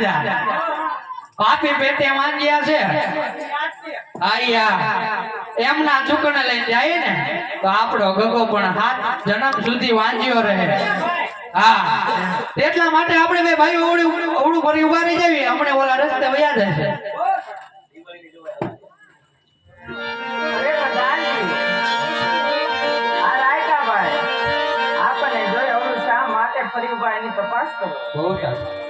રાજા પાપી પેટે માંગ્યા છે. આયા. એમના ચૂકણે લઈ જાય ને તો આપણો ગગો પણ હાથ જન્મ સુધી વાંચ્યો રહે. હા. એટલા માટે આપણે બે ભાઈ ઓવડું ઓવડું ફરી ઊભા રહી જાવી. આપણે ઓલા રસ્તે વયા જશે ફરી એની તપાસ કરો બહુ સારું.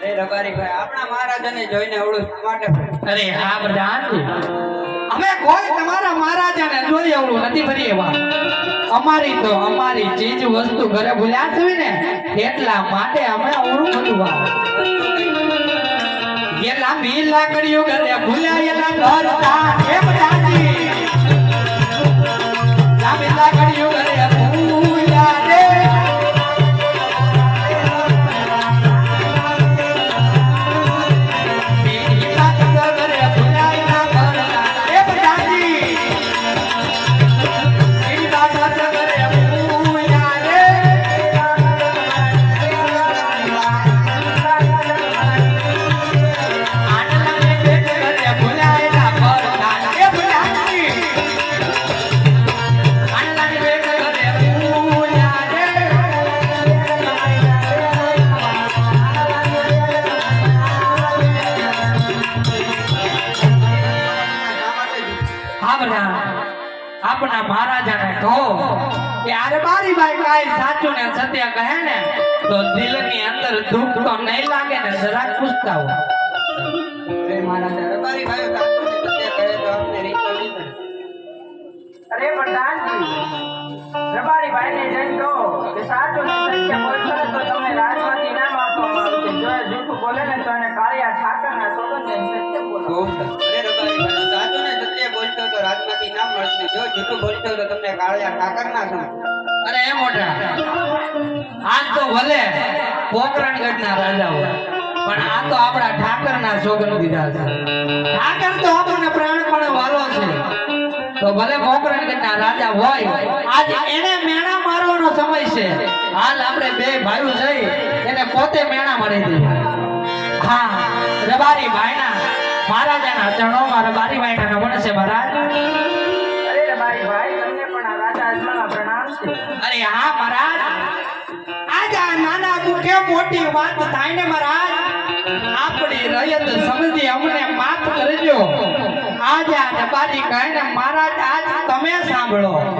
એ રબારી આપણા મહારાજાને જોઈને અવળું માટે અરે હા પ્રધાનજી અમે કોઈ તમારા મહારાજાને જોઈ આવડું નથી ફરી એવા. અમારી તો અમારી ચીજ વસ્તુ ઘરે ભૂલ્યા છે ને એટલા માટે અમે અવળું બધું વા એલા મીલા કર્યું ઘરે ભૂલ્યા એલા કરતા પ્રધાનજી જીત્યું? આપણા મહારાજાને કહો કે અરે મારી ભાઈ કાંઈ સાચું ને સત્ય કહે ને તો દિલની અંદર દુઃખ તો નહીં લાગે ને જરા પૂછતા હો અરે મહારાજા રબારી ભાઈઓ સાચું છે સત્ય કહે તો આપને રીત તો નહીં અરે પ્રધાનજી રબારીભાઈને જઈને કહો કે સાચું ને સત્ય બોલશો તો તમને રાજમાંથી ઇનામ આપવામાં આવશે જો જૂઠું બોલે ને તો એને કાળિયા ઠાકરના સોગંદ લઈને સત્ય બોલો. અરે રબારી ભાઈઓ સાચું ને સત્ય બોલશો તો રાજમાંથી ના મળશે. જો જૂઠું બોલશો તો તમને કાળિયા ઠાકરના સમજો. અરે એ મોટા, આજ તો ભલે પોકરણગઢના રાજા હોય, પણ આ તો આપણા ઠાકરના સોગંદ દીધા છે. ઠાકર તો આપણને પ્રાણપણે વાલો છે. તો ભલે પોકરણગઢના રાજા હોય, આજ એને મેણા મારવાનો સમય છે. હાલ આપણે બે ભાઈઓ જઈ, એને પોતે મેણા મારી દઈએ હા, રબારી ભાઈના મહારાજાના ચરણોમાં રબારી ભાઈના નમન છે મહારાજ. અરે રબારીભાઈ તમને પણ આ રાજા પ્રણામ છે. અરે હા મહારાજ. આજ આ નાના દુખે મોટી વાત થાય ને મહારાજ. આપણી રયત સમજી અમને માફ કરજો. આજ આ બારી કહે ને મહારાજ આજ તમે સાંભળો.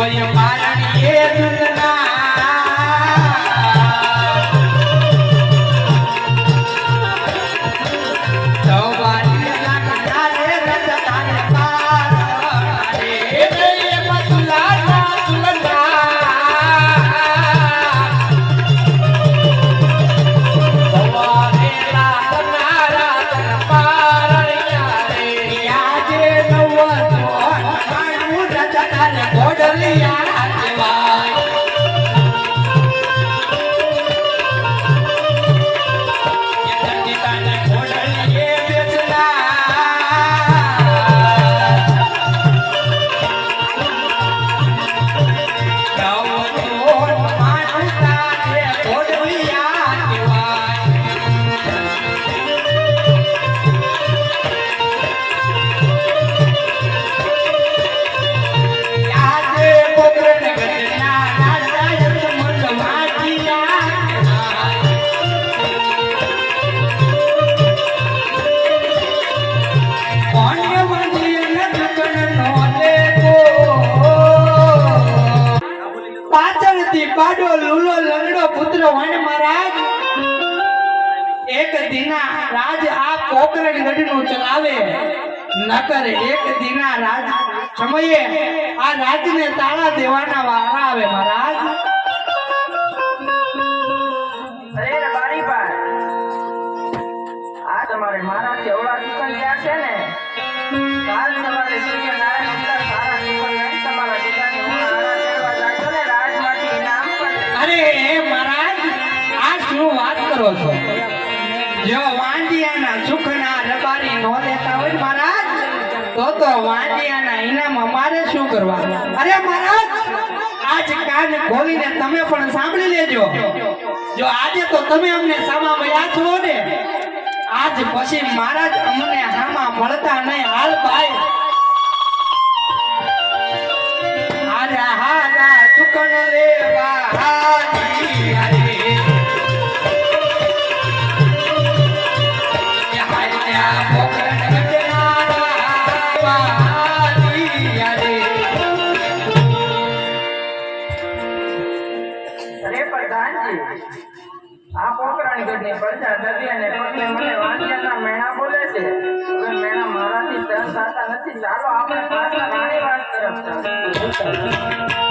કોઈ મારણીએ આ ગઢનું ચલાવે. નકર એક દિના રાજ સમયે આ રાજને તાળા દેવાના વારા આવે મહારાજ. તમારે મારા કેવડા દુકાન ત્યાં છે ને? કાલ તમારે સૂર્યનારાયણ સારા દુકાન લઈને તમારા દુકાને હું આડા કરવા જાજો ને રાજમાંથી ઇનામ પણ અરે મહારાજ આ શું વાત કરો છો? જો વાંડિયાના સુખના રબારી નો લેતા હોય ને મહારાજ તમે અમને સામા મળ્યા છો ને, આજ પછી મહારાજ અમને હામા મળતા નહીં. હાલ ભાઈ. હારા હારા રે હારી આ પોકરણ ગઢની પ્રજા ડરી અને પગલે મને વાંચિયાના મેણા બોલે છે મેણા મારાથી સહન થતા નથી ચાલો, આપણે પાછા રાણીવાડ તરફ.